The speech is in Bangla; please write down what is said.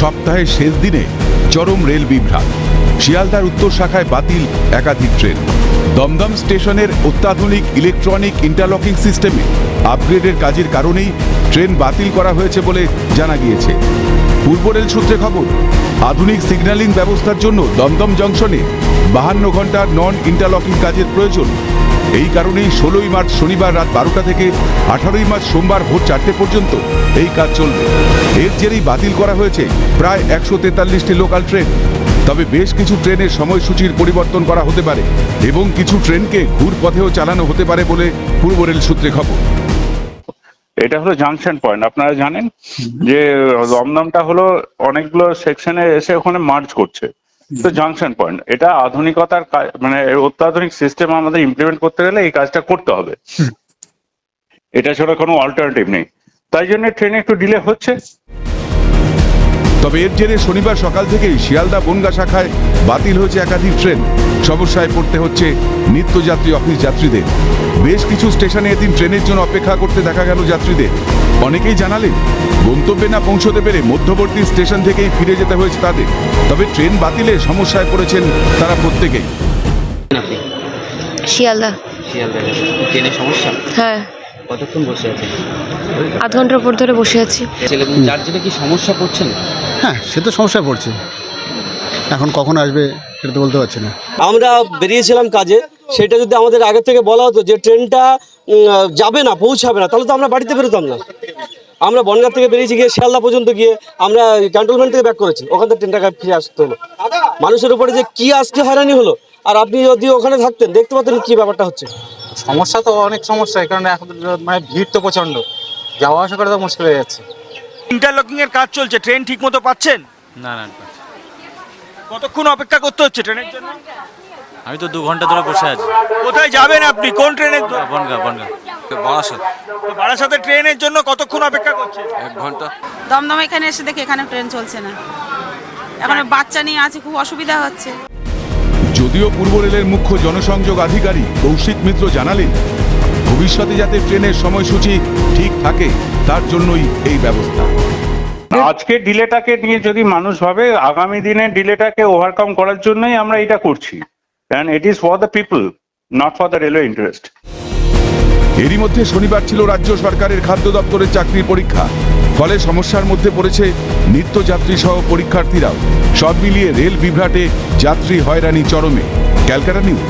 সপ্তাহের শেষ দিনে চরম রেল বিভ্রাট। শিয়ালদার উত্তর শাখায় বাতিল একাধিক ট্রেন। দমদম স্টেশনের অত্যাধুনিক ইলেকট্রনিক ইন্টারলকিং সিস্টেমে আপগ্রেডের কাজের কারণেই ট্রেন বাতিল করা হয়েছে বলে জানা গিয়েছে। পূর্ব রেল সূত্রে খবর, আধুনিক সিগন্যালিং ব্যবস্থার জন্য দমদম জংশনে বাহান্ন ঘণ্টার নন ইন্টারলকিং কাজের প্রয়োজন এই কারণেই ষোলোই মার্চ শনিবার রাত বারোটা থেকে আঠারোই মার্চ সোমবার ভোর চারটে পর্যন্ত এই কাজ চলবে। এর জেরেই বাতিল করা হয়েছে প্রায় একশো তেতাল্লিশটি লোকাল ট্রেন। তবে বেশ কিছু ট্রেনের সময়সূচির পরিবর্তন করা হতে পারে এবং কিছু ট্রেনকে ঘুরপথেও চালানো হতে পারে বলে পূর্ব রেল সূত্রে খবর। এটা হলো জাংশন পয়েন্ট আপনারা জানেন? যে দমদমটা হলো অনেকগুলো সেকশনে এসে ওখানে মার্চ করছে। জাংশন পয়েন্ট এটা আধুনিকতার মানে অত্যাধুনিক সিস্টেম আমাদের ইমপ্লিমেন্ট করতে গেলে এই কাজটা করতে হবে। এটা ছাড়া কোনো অল্টারনেটিভ নেই। তাই জন্য ট্রেনে একটু ডিলে হচ্ছে। তবে এর জেরে শনিবার সকাল থেকেই শিয়ালদা বনগা শাখায় বাতিল হয়েছে একাধিক ট্রেন সমস্যায় পড়তে হচ্ছে নিত্যযাত্রী অফিস যাত্রীদের। বেশ কিছু স্টেশনে এদিন ট্রেনের জন্য অপেক্ষা করতে দেখা গেল যাত্রীদের। অনেকেই জানালেন গন্তব্যে না পৌঁছতে পেরে মধ্যবর্তী স্টেশন থেকেই ফিরে যেতে হয়েছে তাদের। তবে ট্রেন বাতিলে সমস্যায় পড়েছেন তারা প্রত্যেকেই। শিয়ালদা। শিয়ালদা ট্রেনের সমস্যা? হ্যাঁ। কতক্ষণ বসে আছেন? আধ ঘণ্টার উপর ধরে বসে আছি। যার জন্য কি সমস্যা পড়ছেন? হ্যাঁ সে তো সমস্যায় পড়ছে। এখন কখন আসবে? সেটা তো বলতে পারছি না। আমরা বেরিয়েছিলাম কাজে সেটা যদি আমাদের আগে থেকে বলা হতো যে ট্রেনটা যাবে না পৌঁছাবে না তাহলে তো আমরা বাড়িতে বেরোতাম না। আমরা বনগাঁ থেকে বেরিয়েছি গিয়ে শিয়ালদা পর্যন্ত গিয়ে আমরা ক্যান্টনমেন্ট থেকে ব্যাক করেছি ওখান থেকে ট্রেনটা ফিরে আসতে হলো। মানুষের উপরে যে কি আজকে হয়রানি হলো আর আপনি যদি ওখানে থাকতেন দেখতে পাতেন কি ব্যাপারটা হচ্ছে। সমস্যা তো অনেক সমস্যা কারণে এখন মানে ভিড় তো প্রচণ্ড যাওয়া আসা করা তো মুশকিল হয়ে যাচ্ছে। ইন্টারলকিং এর কাজ চলছে ট্রেন ঠিক মতো পাচ্ছেন না না। কতক্ষণ অপেক্ষা করতে হচ্ছে ট্রেনের জন্য? আমি তো দু ঘণ্টা ধরে বসে আছি। কোথায় যাবেন আপনি? কোন ট্রেনের? বনগা বনগা। বারাসাত। বারাসাতে ট্রেনের জন্য কতক্ষণ অপেক্ষা করছে এক ঘণ্টা। দমদম এখানে এসে দেখি এখানে ট্রেন চলছে না। এখন বাচ্চা নিয়ে আছে খুব অসুবিধা হচ্ছে। যদিও পূর্ব রেলের মুখ্য জনসংযোগ আধিকারিক কৌশিক মিত্র জানালেন ভবিষ্যতে যাতে ট্রেনের সময়সূচি ঠিক থাকে তার জন্যই এই ব্যবস্থা। আজকে ডিলেটাকে নিয়ে যদি মানুষ ভাবে আগামী দিনে ডিলেটাকে ওভারকাম করার জন্যই আমরা এটা করছি। And it is for the people not for the railway interest এরই মধ্যে শনিবার ছিল রাজ্য সরকারের খাদ্য দপ্তরের চাকরির পরীক্ষা। ফলে সমস্যার মধ্যে পড়েছে নিত্যযাত্রী সহ পরীক্ষার্থীরাও। সব মিলিয়ে রেল বিভ্রাটে যাত্রী হয়রানি চরমে। Calcutta news.